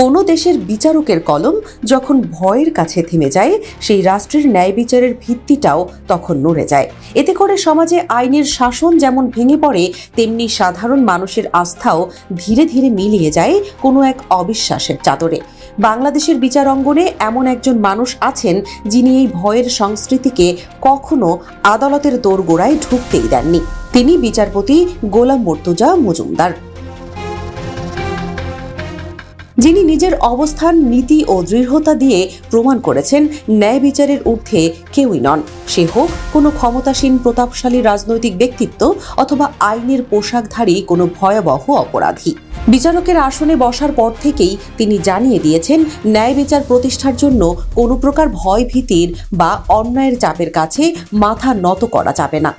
কোনো দেশের বিচারকের কলম যখন ভয়ের কাছে থেমে যায়, সেই রাষ্ট্রের ন্যায় বিচারের ভিত্তিটাও তখন নড়ে যায়। এতে করে সমাজে আইনের শাসন যেমন ভেঙে পড়ে, তেমনি সাধারণ মানুষের আস্থাও ধীরে ধীরে মিলিয়ে যায় কোনো এক অবিশ্বাসের চাদরে। বাংলাদেশের বিচার অঙ্গনে এমন একজন মানুষ আছেন যিনি এই ভয়ের সংস্কৃতিকে কখনো আদালতের দোরগোড়ায় ঢুকতেই দেননি। তিনি বিচারপতি গোলাম মর্তুজা মজুমদার। যিনি নিজের অবস্থান, নীতি ও দৃঢ়তা দিয়ে প্রমাণ করেছেন, ন্যায় বিচারের ঊর্ধ্বে কেউই নন। সে হোক কোনো ক্ষমতাসীন, প্রতাপশালী রাজনৈতিক ব্যক্তিত্ব অথবা আইনের পোশাকধারী কোনো ভয়াবহ অপরাধী। বিচারকের আসনে বসার পর থেকেই তিনি জানিয়ে দিয়েছেন, ন্যায় বিচার প্রতিষ্ঠার জন্য কোনো প্রকার ভয় ভীতির বা অন্যায়ের চাপের কাছে মাথা নত করা যাবে না।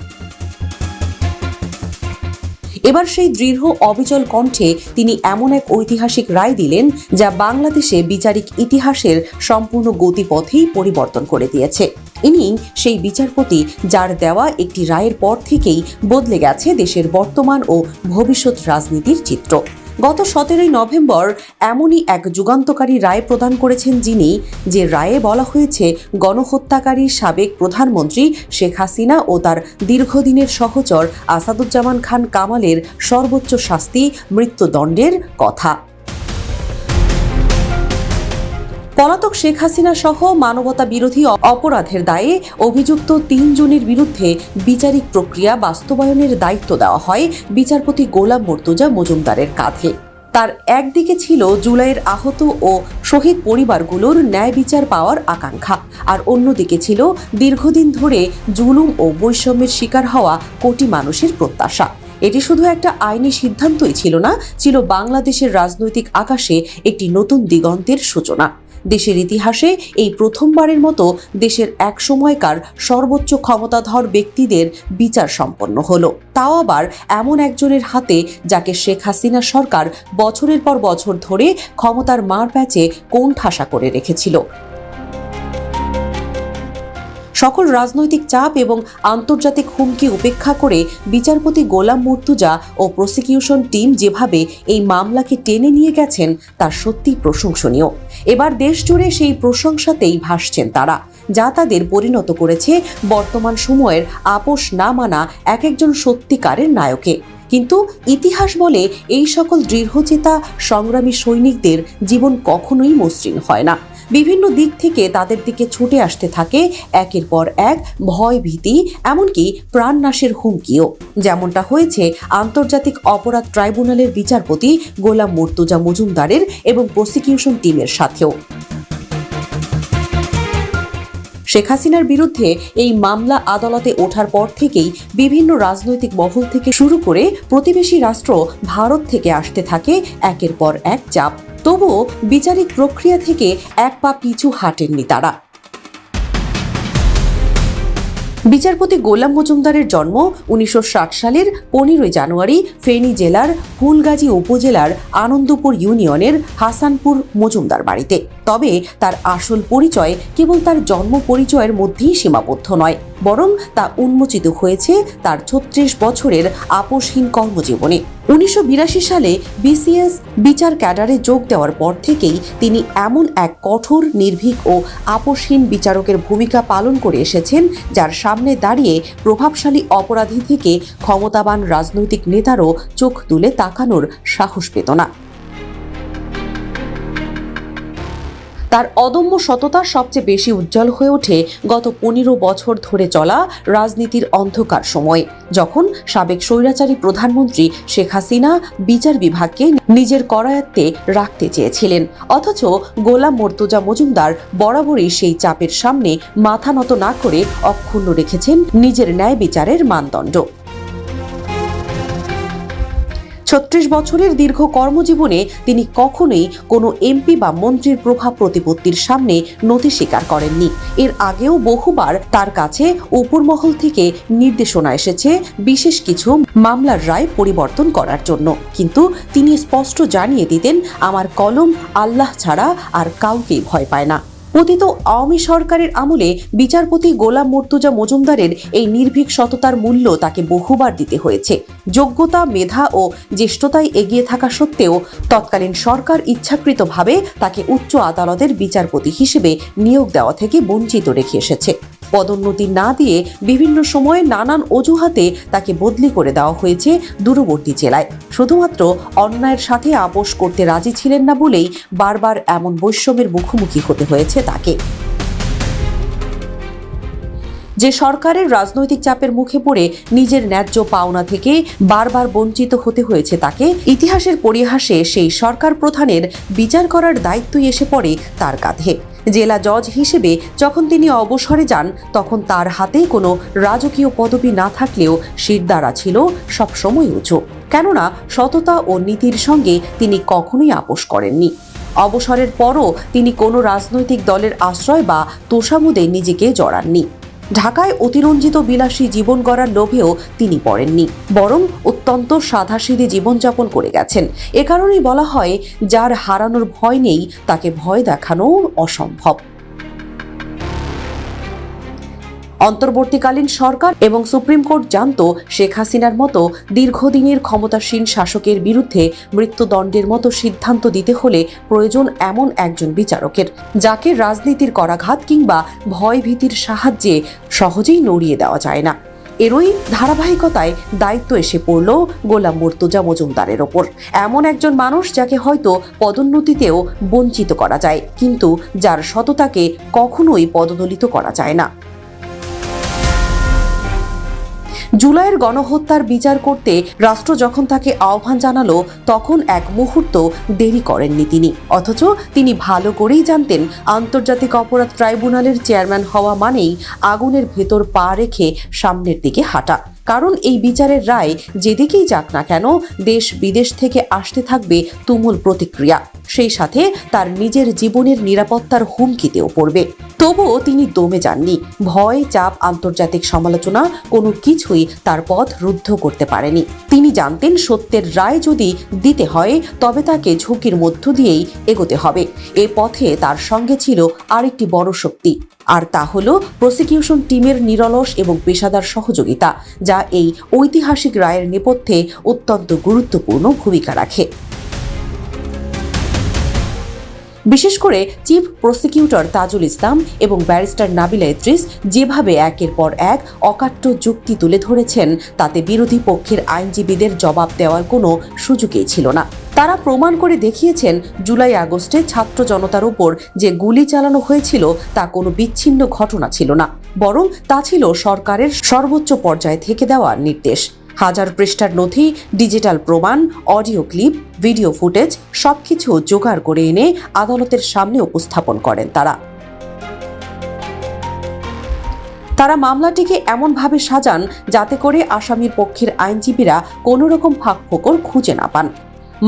এবার সেই দৃঢ়, অবিচল কণ্ঠে তিনি এমন এক ঐতিহাসিক রায় দিলেন, যা বাংলাদেশে বিচারিক ইতিহাসের সম্পূর্ণ গতিপথেই পরিবর্তন করে দিয়েছে। ইনি সেই বিচারপতি যার দেওয়া একটি রায়ের পর থেকেই বদলে গেছে দেশের বর্তমান ও ভবিষ্যৎ রাজনীতির চিত্র। গত সতেরোই নভেম্বর এমনই এক যুগান্তকারী রায় প্রদান করেছেন যিনি, যে রায়ে বলা হয়েছে, গণহত্যাকারী সাবেক প্রধানমন্ত্রী শেখ হাসিনা ও তার দীর্ঘদিনের সহচর আসাদুজ্জামান খান কামালের সর্বোচ্চ শাস্তি, মৃত্যুদণ্ডের কথা। পলাতক শেখ হাসিনা সহ মানবতা বিরোধী অপরাধের দায়ে অভিযুক্ত তিনজনের বিরুদ্ধে বিচারিক প্রক্রিয়া বাস্তবায়নের দায়িত্ব দেওয়া হয় বিচারপতি গোলাম মর্তুজা মজুমদারের কাঁধে। তার একদিকে ছিল জুলাইয়ের আহত ও শহীদ পরিবারগুলোর ন্যায় বিচার পাওয়ার আকাঙ্ক্ষা, আর অন্যদিকে ছিল দীর্ঘদিন ধরে জুলুম ও বৈষম্যের শিকার হওয়া কোটি মানুষের প্রত্যাশা। এটি শুধু একটা আইনি সিদ্ধান্তই ছিল না, ছিল বাংলাদেশের রাজনৈতিক আকাশে একটি নতুন দিগন্তের সূচনা। দেশের ইতিহাসে এই প্রথমবারের মতো দেশের এক সময়কার সর্বোচ্চ ক্ষমতাধর ব্যক্তিদের বিচার সম্পন্ন হলো। তাও আবার এমন একজনের হাতে যাকে শেখ হাসিনা সরকার বছরের পর বছর ধরে ক্ষমতার মার প্যাচে কোণঠাসা করে রেখেছিল। সকল রাজনৈতিক চাপ এবং আন্তর্জাতিক হুমকি উপেক্ষা করে বিচারপতি গোলাম মুর্তুজা ও প্রসিকিউশন টিম যেভাবে এই মামলাকে টেনে নিয়ে গেছেন, তা সত্যি প্রশংসনীয়। এবার দেশ জুড়ে সেই প্রশংসাতেই ভাসছেন তারা, যা তাদের পরিণত করেছে বর্তমান সময়ের আপোষ না মানা এক একজন সত্যিকারের নায়কে। কিন্তু ইতিহাস বলে এই সকল দৃঢ়চেতা সংগ্রামী সৈনিকদের জীবন কখনোই মসৃণ হয় না। বিভিন্ন দিক থেকে তাদের দিকে ছুটে আসতে থাকে। একের পর এক ভয় ভীতি এমনকি প্রাণনাশের হুমকিও। যেমনটা হয়েছে আন্তর্জাতিক অপরাধ ট্রাইব্যুনালের বিচারপতি গোলাম মর্তুজা মজুমদারের এবং প্রসিকিউশন টিমের সাথেও। শেখ হাসিনার বিরুদ্ধে এই মামলা আদালতে ওঠার পর থেকেই বিভিন্ন রাজনৈতিক মহল থেকে শুরু করে প্রতিবেশী রাষ্ট্র ভারত থেকে আসতে থাকে। একের পর এক চাপ। তবুও বিচারিক প্রক্রিয়া থেকে এক পা পিছু হাঁটেননি তারা। বিচারপতি গোলাম মজুমদারের জন্ম উনিশশো ষাট সালের পনেরোই জানুয়ারি ফেনী জেলার ফুলগাজী উপজেলার আনন্দপুর ইউনিয়নের হাসানপুর মজুমদার বাড়িতে। তবে তার আসল পরিচয় কেবল তার জন্ম পরিচয়ের মধ্যেই সীমাবদ্ধ নয়, বরং তা উন্মোচিত হয়েছে তার ছত্রিশ বছরের আপোষহীন কর্মজীবনে। উনিশশো বিরাশি সালে বিসিএস বিচার ক্যাডারে যোগ দেওয়ার পর থেকেই তিনি এমন এক কঠোর, নির্ভীক ও আপোষহীন বিচারকের ভূমিকা পালন করে এসেছেন, যার সামনে দাঁড়িয়ে প্রভাবশালী অপরাধী থেকে ক্ষমতাবান রাজনৈতিক নেতারও চোখ তুলে তাকানোর সাহস পেত না। তার অদম্য সততা সবচেয়ে বেশি উজ্জ্বল হয়ে ওঠে গত পনেরো বছর ধরে চলা রাজনীতির অন্ধকার সময়, যখন সাবেক স্বৈরাচারী প্রধানমন্ত্রী শেখ হাসিনা বিচার বিভাগকে নিজের করায়ত্তে রাখতে চেয়েছিলেন। অথচ গোলাম মর্তুজা মজুমদার বরাবরই সেই চাপের সামনে মাথা নত না করে অক্ষুণ্ণ রেখেছেন নিজের ন্যায় বিচারের মানদণ্ড। ছত্রিশ বছরের দীর্ঘ কর্মজীবনে তিনি কখনোই কোনো এমপি বা মন্ত্রীর প্রভাব প্রতিপত্তির সামনে নথি স্বীকার করেননি। এর আগেও বহুবার তার কাছে উপরমহল থেকে নির্দেশনা এসেছে বিশেষ কিছু মামলার রায় পরিবর্তন করার জন্য। কিন্তু তিনি স্পষ্ট জানিয়ে দিতেন, আমার কলম আল্লাহ ছাড়া আর কাউকেই ভয় পায় না। পতিত আওয়ামী সরকারের আমলে বিচারপতি গোলাম মর্তুজা মজুমদারের এই নির্ভীক সততার মূল্য তাকে বহুবার দিতে হয়েছে। যোগ্যতা, মেধা ও জ্যেষ্ঠতায় এগিয়ে থাকা সত্ত্বেও তৎকালীন সরকার ইচ্ছাকৃতভাবে তাকে উচ্চ আদালতের বিচারপতি হিসেবে নিয়োগ দেওয়া থেকে বঞ্চিত রেখে এসেছে। পদোন্নতি না দিয়ে বিভিন্ন সময়ে নানান অজুহাতে তাকে বদলি করে দেওয়া হয়েছে দূরবর্তী জেলায়। শুধুমাত্র অন্যায়ের সাথে আপোষ করতে রাজি ছিলেন না বলেই বারবার এমন বৈষম্যের মুখোমুখি হতে হয়েছে তাকে। যে সরকারের রাজনৈতিক চাপের মুখে পড়ে নিজের ন্যায্য পাওনা থেকে বারবার বঞ্চিত হতে হয়েছে তাকে, ইতিহাসের পরিহাসে সেই সরকার প্রধানের বিচার করার দায়িত্বই এসে পড়ে তার কাঁধে। জেলা জজ হিসেবে যখন তিনি অবসরে যান, তখন তার হাতে কোনো রাজকীয় পদবি না থাকলেও শিরদারা ছিল সবসময় উঁচু। কেননা, সততা ও নীতির সঙ্গে তিনি কখনোই আপোষ করেননি। অবসরের পরও তিনি কোনো রাজনৈতিক দলের আশ্রয় বা তোষামুদে নিজেকে জড়াননি। ঢাকায় অতিরঞ্জিত বিলাসী জীবন গড়ার লোভেও তিনি পড়েননি, বরং অত্যন্ত সাধাসিধি জীবনযাপন করে গেছেন। এ কারণেই বলা হয়, যার হারানোর ভয় নেই, তাকে ভয় দেখানো অসম্ভব। অন্তর্বর্তীকালীন সরকার এবং সুপ্রিম কোর্ট জানত শেখ হাসিনার মতো দীর্ঘদিনের ক্ষমতাসীন শাসকের বিরুদ্ধে মৃত্যুদণ্ডের মতো সিদ্ধান্ত দিতে হলে প্রয়োজন এমন একজন বিচারকের, যাকে রাজনীতির করাঘাত কিংবা ভয়ভীতির সাহায্যে সহজেই নড়িয়ে দেওয়া যায় না। এরই ধারাবাহিকতায় দায়িত্ব এসে পড়ল গোলাম মুর্তুজা মজুমদারের ওপর। এমন একজন মানুষ যাকে হয়তো পদোন্নতিতেও বঞ্চিত করা যায়, কিন্তু যার সততাকে কখনোই পদদলিত করা যায় না। জুলাইয়ের গণহত্যার বিচার করতে রাষ্ট্র যখন তাকে আহ্বান জানালো, তখন এক মুহূর্ত দেরি করেননি তিনি। অথচ তিনি ভালো করেই জানতেন, আন্তর্জাতিক অপরাধ ট্রাইব্যুনালের চেয়ারম্যান হওয়া মানেই আগুনের ভেতর পা রেখে সামনের দিকে হাঁটা। কারণ এই বিচারের রায় যেদিকেই যাক না কেন, দেশ বিদেশ থেকে আসতে থাকবে তুমুল প্রতিক্রিয়া। সেই সাথে তার নিজের জীবনের নিরাপত্তার হুমকিতেও পড়বে। তবুও তিনি দমে যাননি। ভয়, চাপ, আন্তর্জাতিক সমালোচনা কোনো কিছুই তার পথ রুদ্ধ করতে পারেনি। তিনি জানতেন সত্যের রায় যদি দিতে হয়, তবে তাকে ঝুঁকির মধ্য দিয়েই এগোতে হবে। এ পথে তার সঙ্গে ছিল আরেকটি বড় শক্তি। আর তা হল প্রসিকিউশন টিমের নিরলস এবং পেশাদার সহযোগিতা, যা এই ঐতিহাসিক রায়ের নেপথ্যে অত্যন্ত গুরুত্বপূর্ণ ভূমিকা রাখে। বিশেষ করে চিফ প্রসিকিউটর তাজুল ইসলাম এবং ব্যারিস্টার নাবিলা ইদ্রিস যেভাবে একের পর এক অকাট্য যুক্তি তুলে ধরেছেন, তাতে বিরোধী পক্ষের আইনজীবীদের জবাব দেওয়ার কোনো সুযোগই ছিল না। তারা প্রমাণ করে দেখিয়েছেন, জুলাই আগস্টে ছাত্র জনতার উপর যে গুলি চালানো হয়েছিল, তা কোনো বিচ্ছিন্ন ঘটনা ছিল না, বরং তা ছিল সরকারের সর্বোচ্চ পর্যায় থেকে দেওয়া নির্দেশ। হাজার পৃষ্ঠার নথি, ডিজিটাল প্রমাণ, অডিও ক্লিপ, ভিডিও ফুটেজ, সবকিছু জোগাড় করে এনে আদালতের সামনে উপস্থাপন করেন তারা। তারা মামলাটিকে এমনভাবে সাজান যাতে করে আসামির পক্ষের আইনজীবীরা কোনো রকম ফাঁকফোকর খুঁজে না পান।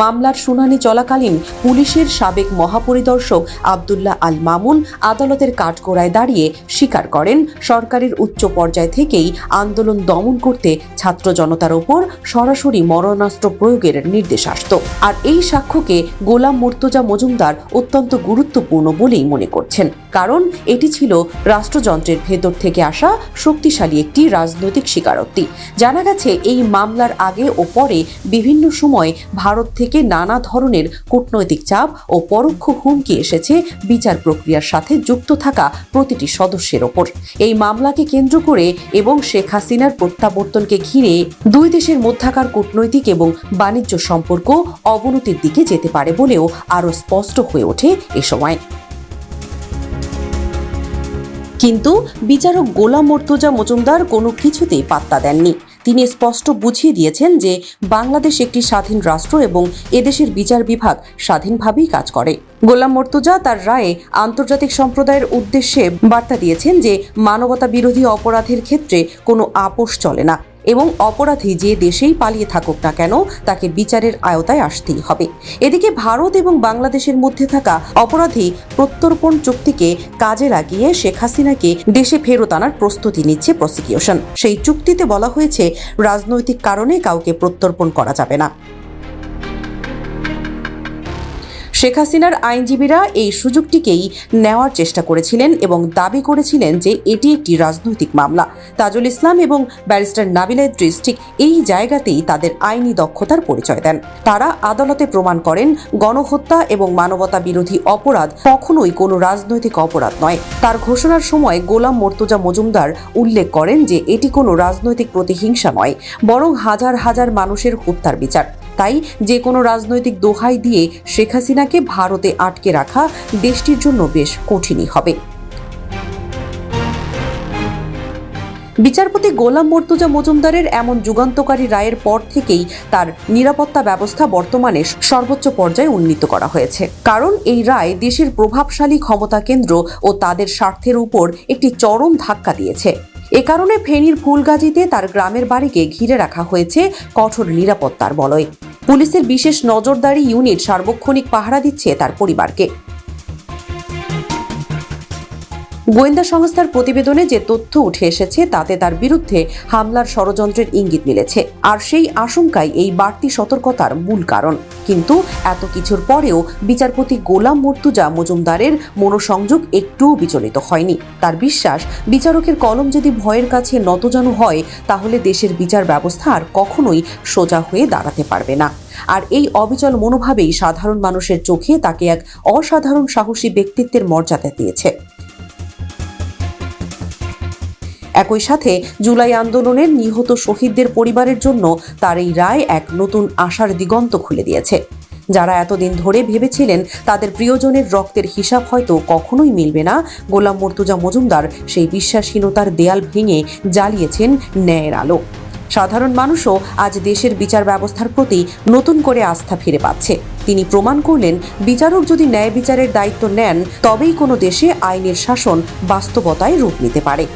মামলার শুনানি চলাকালীন পুলিশের সাবেক মহাপরিদর্শক আবদুল্লাহ আল মামুন আদালতের কাঠগোড়ায় দাঁড়িয়ে স্বীকার করেন, সরকারের উচ্চ পর্যায় থেকেই আন্দোলন দমন করতে ছাত্র জনতার ওপর সরাসরি মরণাস্ত্র প্রয়োগের নির্দেশ আসত। আর এই সাক্ষ্যকে গোলাম মুর্তজা মজুমদার অত্যন্ত গুরুত্বপূর্ণ বলেই মনে করছেন। কারণ এটি ছিল রাষ্ট্রযন্ত্রের ভেতর থেকে আসা শক্তিশালী একটি রাজনৈতিক স্বীকারোক্তি। জানা গেছে, এই মামলার আগে ও পরে বিভিন্ন সময় ভারত থেকে নানা ধরনের কূটনৈতিক চাপ ও পরোক্ষ হুমকি এসেছে বিচার প্রক্রিয়ার সাথে যুক্ত থাকা প্রতিটি সদস্যের ওপর। এই মামলাকে কেন্দ্র করে এবং শেখ হাসিনার প্রত্যাবর্তনকে ঘিরে দুই দেশের মধ্যাকার কূটনৈতিক এবং বাণিজ্য সম্পর্ক অবনতির দিকে যেতে পারে বলেও আরও স্পষ্ট হয়ে ওঠে এ সময়। কিন্তু বিচারক গোলাম মর্তুজা মজুমদার কোনো কিছুতেই পাত্তা দেননি। তিনি স্পষ্ট বুঝিয়ে দিয়েছেন যে বাংলাদেশ একটি স্বাধীন রাষ্ট্র এবং এদেশের বিচার বিভাগ স্বাধীনভাবেই কাজ করে। গোলাম মর্তুজা তার রায়ে আন্তর্জাতিক সম্প্রদায়ের উদ্দেশ্যে বার্তা দিয়েছেন যে মানবতা বিরোধী অপরাধের ক্ষেত্রে কোনো আপোষ চলে না। এবং অপরাধী যে দেশেই পালিয়ে থাকুক না কেন, তাকে বিচারের আয়তায় আসতেই হবে। এদিকে ভারত এবং বাংলাদেশের মধ্যে থাকা অপরাধী প্রত্যর্পণ চুক্তিকে কাজে লাগিয়ে শেখ হাসিনাকে দেশে ফেরত আনার প্রস্তুতি নিচ্ছে প্রসিকিউশন সেই চুক্তিতে বলা হয়েছে, রাজনৈতিক কারণে কাউকে প্রত্যর্পণ করা যাবে না। শেখ হাসিনার আইনজীবীরা এই সুযোগটিকেই নেওয়ার চেষ্টা করেছিলেন এবং দাবি করেছিলেন যে এটি একটি রাজনৈতিক মামলা। তাজুল ইসলাম এবং ব্যারিস্টার নাবিলা ইদ্রিস ঠিক এই জায়গাতেই তাদের আইনি দক্ষতার পরিচয় দেন। তারা আদালতে প্রমাণ করেন, গণহত্যা এবং মানবতা বিরোধী অপরাধ কখনোই কোনো রাজনৈতিক অপরাধ নয়। তার ঘোষণার সময় গোলাম মর্তুজা মজুমদার উল্লেখ করেন যে এটি কোনো রাজনৈতিক প্রতিহিংসা নয়, বরং হাজার হাজার মানুষের হত্যার বিচার। তাই যে কোনো রাজনৈতিক দোহাই দিয়ে শেখ হাসিনাকে ভারতে আটকে রাখা দেশটির জন্য বেশ কঠিনই হবে। বিচারপতি গোলাম মর্তুজা মজুমদারের এমন যুগান্তকারী রায়ের পর থেকেই তার নিরাপত্তা ব্যবস্থা বর্তমানে সর্বোচ্চ পর্যায়ে উন্নীত করা হয়েছে। কারণ এই রায় দেশের প্রভাবশালী ক্ষমতা কেন্দ্র ও তাদের স্বার্থের উপর একটি চরম ধাক্কা দিয়েছে। এ কারণে ফেনীর ফুলগাজীতে তার গ্রামের বাড়িকে ঘিরে রাখা হয়েছে কঠোর নিরাপত্তার বলয়। পুলিশের বিশেষ নজরদারি ইউনিট সার্বক্ষণিক পাহারা দিচ্ছে তার পরিবারকে। গোয়েন্দা সংস্থার প্রতিবেদনে যে তথ্য উঠে এসেছে, তাতে তার বিরুদ্ধে হামলার ষড়যন্ত্রের ইঙ্গিত মিলেছে। আর সেই আশঙ্কাই এই বাড়তি সতর্কতার মূল কারণ। কিন্তু এত কিছুর পরেও বিচারপতি গোলাম মর্তুজা মজুমদারের মনোসংযোগ একটুও বিচলিত হয়নি। তার বিশ্বাস, বিচারকের কলম যদি ভয়ের কাছে নতজানু হয়, তাহলে দেশের বিচার ব্যবস্থা আর কখনোই সোজা হয়ে দাঁড়াতে পারবে না। আর এই অবিচল মনোভাবেই সাধারণ মানুষের চোখে তাকে এক অসাধারণ সাহসী ব্যক্তিত্বের মর্যাদা দিয়েছে। একই সাথে জুলাই আন্দোলনের নিহত শহীদদের পরিবারের জন্য তার এই রায় এক নতুন আশার দিগন্ত খুলে দিয়েছে। যারা এতদিন ধরে ভেবেছিলেন তাদের প্রিয়জনের রক্তের হিসাব হয়তো কখনোই মিলবে না, গোলাম মর্তুজা মজুমদার সেই বিশ্বাসহীনতার দেয়াল ভেঙে জ্বালিয়েছেন ন্যায়ের আলো। সাধারণ মানুষও আজ দেশের বিচার ব্যবস্থার প্রতি নতুন করে আস্থা ফিরে পাচ্ছে। তিনি প্রমাণ করলেন, বিচারক যদি ন্যায় বিচারের দায়িত্ব নেন, তবেই কোনো দেশে আইনের শাসন বাস্তবতায় রূপ নিতে পারে।